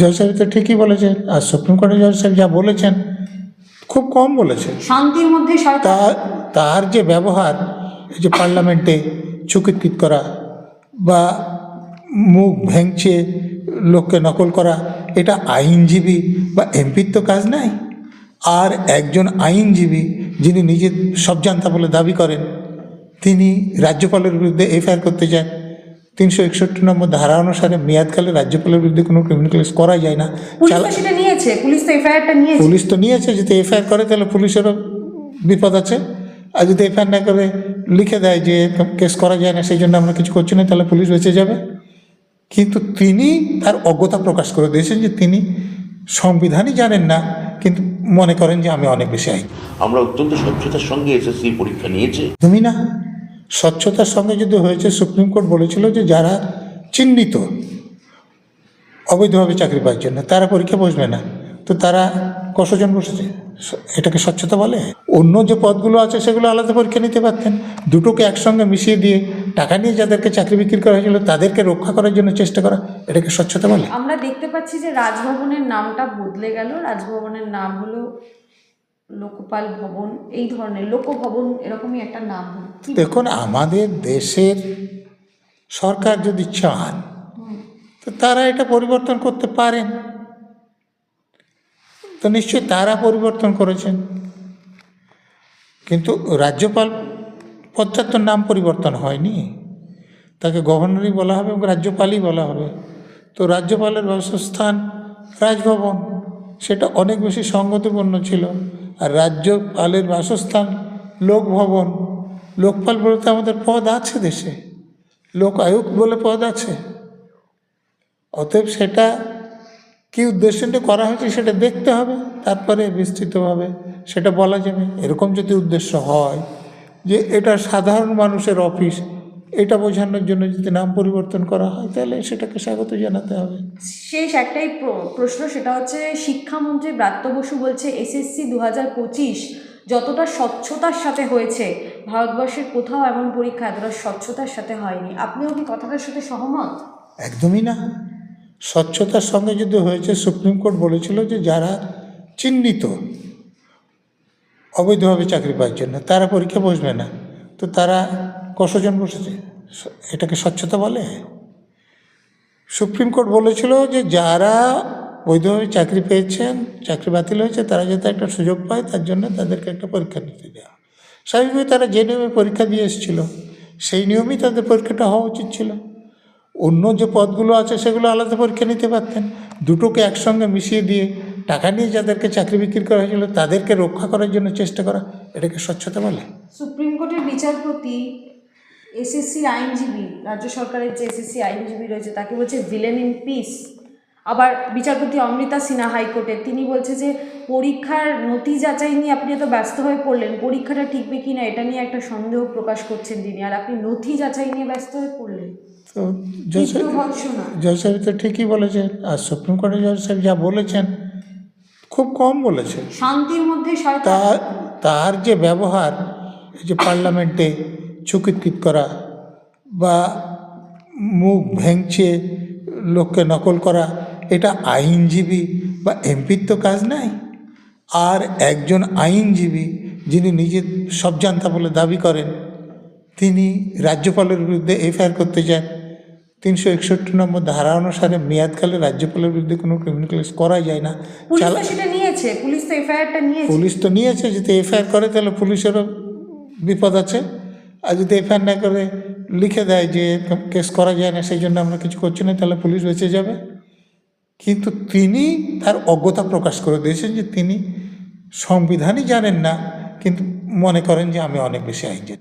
সাহেব তো ঠিকই বলেছেন আর সুপ্রিম কোর্টের জজ সাহেব যা বলেছেন খুব কম বলেছেন। শান্তির মধ্যে তার যে ব্যবহার এই যে পার্লামেন্টে চুকিতকিত করা বা মুখ ভেঙচে লোককে নকল করা এটা আইনজীবী বা এমপির তো কাজ নাই। আর একজন আইনজীবী যিনি নিজের সব জানতা বলে দাবি করেন তিনি রাজ্যপালের বিরুদ্ধে এফআইআর করতে চান তিনশো একষট্টি নম্বর ধারা অনুসারে মেয়াদকালে রাজ্যপালের বিরুদ্ধে কোনো ক্রিমিনাল কেস করা যায় না। পুলিশ তো নিয়েছে পুলিশ তো এফআইআরটা নিয়েছে। পুলিশ তো নিয়েছে যদি এফআইআর করে তাহলে পুলিশেরও বিপদ আছে। আর যদি এফআইআর না করে লিখে দেয় যে কেস করা যায় না সেই জন্য আমরা কিছু করছি না তাহলে পুলিশ বেঁচে যাবে। কিন্তু তিনি তার অজ্ঞতা প্রকাশ করে দিয়েছেন যে তিনি সংবিধানই জানেন না কিন্তু মনে করেন যে আমি অনেক বেশি আইন। আমরা অত্যন্ত স্বচ্ছতার সঙ্গে এসএসসি পরীক্ষা নিয়েছে। তুমি না। স্বচ্ছতার সঙ্গে যদি হয়েছে, সুপ্রিম কোর্ট বলেছিল যে যারা চিহ্নিত, অবৈধভাবে চাকরি পাওয়ার জন্য তারা পরীক্ষা বসবে না। তো তারা কতজন বসেছে? এটাকে স্বচ্ছতা বলে? অন্য যে পদগুলো আছে, সেগুলো আলাদা পরীক্ষা নিতে পারতেন। দুটোকে একসঙ্গে মিশিয়ে দিয়ে টাকা নিয়ে যাদেরকে চাকরি বিক্রি করা হয়েছিল, তাদেরকে রক্ষা করার জন্য চেষ্টা করা, এটাকে স্বচ্ছতা বলে? আমরা দেখতে পাচ্ছি যে রাজভবনের নামটা বদলে গেল। রাজভবনের নাম হলো লোকপাল ভবন, এই ধরনের লোকভবন এরকমই একটা নাম দেখুন, আমাদের দেশের সরকার যদি চান, তো তারা এটা পরিবর্তন করতে পারেন। তো নিশ্চয়ই তারা পরিবর্তন করেছেন। কিন্তু রাজ্যপাল পদটার তো নাম পরিবর্তন হয়নি। তাকে গভর্নরই বলা হবে এবং রাজ্যপালই বলা হবে। তো রাজ্যপালের বাসস্থান রাজভবন, সেটা অনেক বেশি সঙ্গতিপূর্ণ ছিল। আর রাজ্যপালের বাসস্থান লোকভবন লোকপাল বলতে আমাদের পদ আছে দেশে। লোক আয়ুক্ত বলে পদ আছে। অতএব সেটা কী উদ্দেশ্য করা হয়েছে সেটা দেখতে হবে, তারপরে বিস্তৃতভাবে সেটা বলা যাবে। এরকম যদি উদ্দেশ্য হয় যে এটা সাধারণ মানুষের অফিস, এটা বোঝানোর জন্য যদি নাম পরিবর্তন করা হয়, তাহলে সেটাকে স্বাগত জানাতে হবে। শেষ একটাই প্রশ্ন, সেটা হচ্ছে, শিক্ষামন্ত্রী ব্রাত্য বসু বলছে, এসএসসি দু হাজার পঁচিশ যতটা স্বচ্ছতার সাথে হয়েছে ভারতবর্ষের কোথাও এমন পরীক্ষা এতটা স্বচ্ছতার সাথে হয়নি। আপনিও কি কথাটার সাথে সহমত? একদমই না। স্বচ্ছতার সঙ্গে যদি হয়েছে, সুপ্রিম কোর্ট বলেছিল যে যারা চিহ্নিত, অবৈধভাবে চাকরি পাওয়ার জন্য তারা পরীক্ষা বসবে না। তো তারা কতজন বসেছে। এটাকে স্বচ্ছতা বলে? সুপ্রিম কোর্ট বলেছিল যে যারা বৈধভাবে চাকরি পেয়েছেন, চাকরি বাতিল হয়েছে, তারা যাতে একটা সুযোগ পায়, তার জন্য তাদেরকে একটা পরীক্ষা নিতে দেওয়া স্বাভাবিকভাবে তারা যে নিয়মে পরীক্ষা দিয়ে এসেছিল, সেই নিয়মেই তাদের পরীক্ষাটা হওয়া উচিত ছিল। অন্য যে পদগুলো আছে, সেগুলো আলাদা পরীক্ষা নিতে পারতেন। দুটোকে একসঙ্গে মিশিয়ে দিয়ে টাকা নিয়ে যাদেরকে চাকরি বিক্রি করা হয়েছিল, তাদেরকে রক্ষা করার জন্য চেষ্টা করা, এটাকে স্বচ্ছতা বলে। সুপ্রিম কোর্টের বিচারপতি এসএসসি আইনজীবী, রাজ্য সরকারের যে এসএসসি আইনজীবী রয়েছে, তাকে বলছে ভিলেন ইন পিস আবার বিচারপতি অমৃতা সিনহা হাইকোর্টের তিনি বলছে যে পরীক্ষার নথি যাচাই নিয়ে আপনি এত ব্যস্ত হয়ে পড়লেন পরীক্ষাটা ঠিকবে কি না এটা নিয়ে একটা সন্দেহ প্রকাশ করছেন তিনি আর আপনি নথি যাচাই নিয়ে ব্যস্ত হয়ে পড়লেন। তো জজ সাহেব তো ঠিকই বলেছেন আর সুপ্রিম কোর্টের জজ সাহেব যা বলেছেন খুব কম বলেছেন। শান্তির মধ্যে তার তার যে ব্যবহার যে পার্লামেন্টে চুকিতকিত করা বা মুখ ভেঙচে লোককে নকল করা এটা আইনজীবী বা এমপির তো কাজ নাই। আর একজন আইনজীবী যিনি নিজে সব জানতা বলে দাবি করেন তিনি রাজ্যপালের বিরুদ্ধে এফআইআর করতে চান তিনশো একষট্টি নম্বর ধারা অনুসারে মেয়াদকালে রাজ্যপালের বিরুদ্ধে কোনো ক্রিমিনাল কেস করা যায় না। পুলিশ তো নিয়েছে যদি এফআইআর করে তাহলে পুলিশেরও বিপদ আছে। আর যদি এফআইআর না করে লিখে দেয় যে কেস করা যায় না সেই জন্য আমরা কিছু করছি না তাহলে পুলিশ বেঁচে যাবে। কিন্তু তিনি তার অজ্ঞতা প্রকাশ করে দিয়েছেন যে তিনি সংবিধানই জানেন না, কিন্তু মনে করেন যে আমি অনেক বেশি আইন জানি